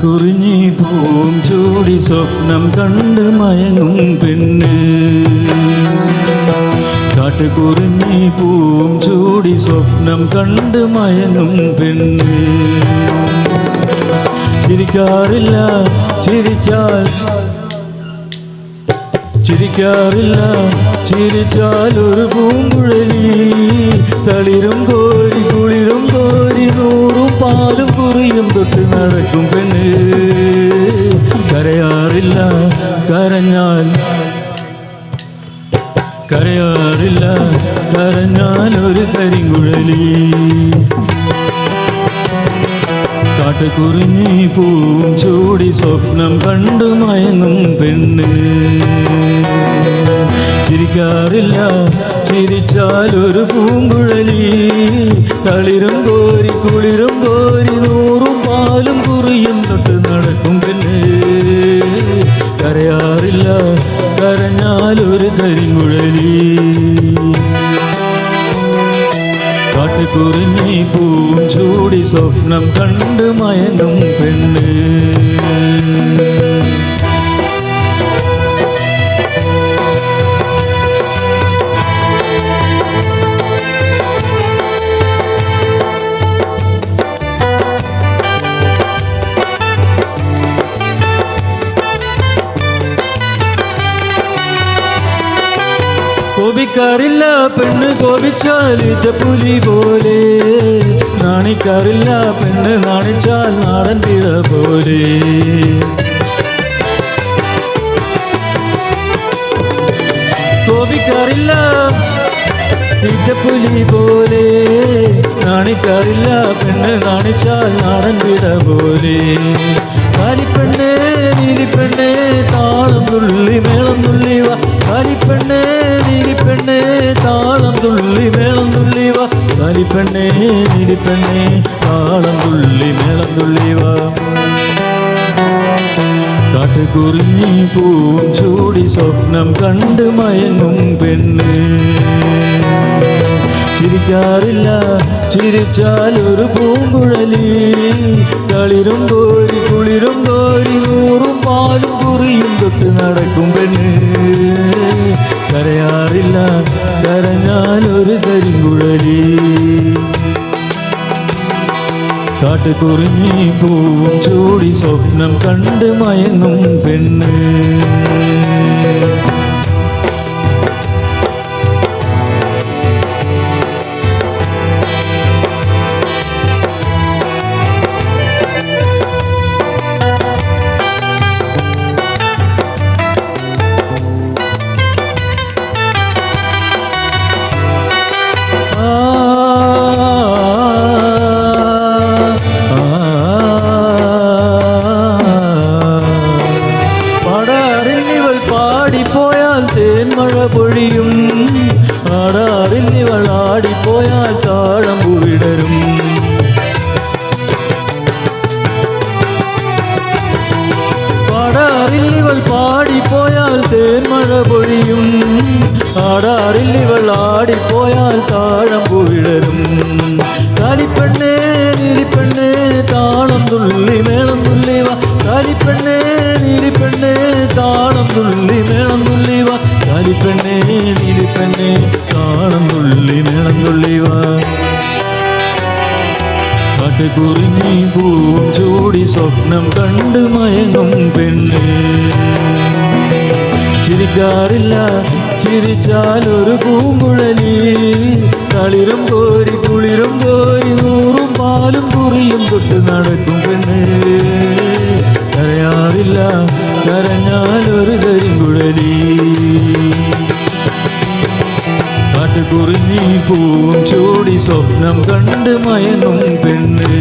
കുറിഞ്ഞി പൂം ചൂടി സ്വപ്നം കണ്ട് മയങ്ങും പെണ്ണ് കാട്ടുകുറിഞ്ഞി പൂവും ചൂടി സ്വപ്നം കണ്ട് മയങ്ങും പെണ്ണ് ചിരിക്കാറില്ല ചിരിച്ചാൽ ചിരിക്കാറില്ല ചിരിച്ചാൽ ഒരു പൂങ്കുഴലി. തളിരും കോരി കുളിരും കോരി നൂറും പാലും കുറിയും തൊട്ട് നടക്കും പെണ്ണ് കരയാറില്ല കരഞ്ഞാൽ കരയാറില്ല കരഞ്ഞാൽ ഒരു കരിങ്കുഴലി. കാട്ടുകുറിഞ്ഞി പൂവും ചൂടി സ്വപ്നം കണ്ടു മയങ്ങും പെണ്ണ്. ചിരിക്കാറില്ല ചിരിച്ചാൽ ഒരു പൂങ്കുഴലി. തളിരും കോരി കുളിരും കരഞ്ഞാൽ ഒരു കരിങ്കുഴലി കാട്ടുകുറിഞ്ഞി പൂവും ചൂടി സ്വപ്നം കണ്ട് മയങ്ങും പെണ്ണ്. കോപിക്കാറില്ല പെണ്ണ് കോപിച്ചാലിറ്റ പുലി പോലെ. നാണിക്കാറില്ല പെണ്ണ് നാണിച്ചാൽ നാടൻ പിഴ പോലെ. കോപിക്കാറില്ല പുലി പോലെ. നാണിക്കാറില്ല പെണ്ണ് നാണിച്ചാൽ നാടൻ പിഴ പോലെ. കാലിപ്പെണ്ണ് നീലിപ്പെണ്ണ് താളം തുള്ളി മേളം തുള്ളി വാ. കാലിപ്പെണ്ണ് നീലിപ്പെണ്ണ് താളം തുള്ളി മേളം തുള്ളി വാ. കാലിപ്പെണ്ണ് നീലിപ്പെണ്ണ് താളം തുള്ളി മേളം തുള്ളി വാ. കാട്ടുകുറിഞ്ഞി പൂവും ചൂടി സ്വപ്നം കണ്ട് മയങ്ങും പെണ്ണ്. ചിരിക്കാറില്ല ചിരിച്ചാൽ ഒരു പൂങ്കുഴലി. കളിരും കോരി കുളിരും കോരി നൂറും പാലും കുറിയും തൊട്ട് നടക്കും പെണ്ണ്. കരയാറില്ല കരഞ്ഞാൽ ഒരു കരിങ്കുഴലി. കാട്ടുകുറിഞ്ഞി പൂവും ചൂടി സ്വപ്നം കണ്ട് മയങ്ങും പെണ്ണ്. തേന്മഴ പൊഴിയും ആടാറില്ലിവൾ ആടിപ്പോയാൽ താഴം വിടരും കാലിപ്പെണ്ണേ നീലിപ്പെണ്ണേ താളം തുള്ളി മേളം തുള്ളിവ. താലിപ്പെണ്ണേ നീലിപ്പെണ്ണേ താളം തുള്ളി മേളം തുള്ളിവ. താലിപ്പെണ്ണേ നീലിപ്പെണ്ണേ താളം തുള്ളി മേളം തുള്ളിവ. കാട്ടുകുറിഞ്ഞി പൂവും ചൂടി സ്വപ്നം കണ്ടു മയങ്ങും പെണ്ണ്. ചിരിക്കാറില്ല ചിരിച്ചാൽ ഒരു പൂങ്കുഴലി. തളിരും കോരി കുളിരും കോരി നൂറും പാലും കുറിയും തൊട്ട് നടക്കും പെണ്ണ്. കരയാറില്ല കരഞ്ഞാൽ ഒരു കരിങ്കുഴലി. കാട്ടുകുറിഞ്ഞി പൂവും ചൂടി സ്വപ്നം കണ്ട് മയങ്ങും പെണ്ണ്.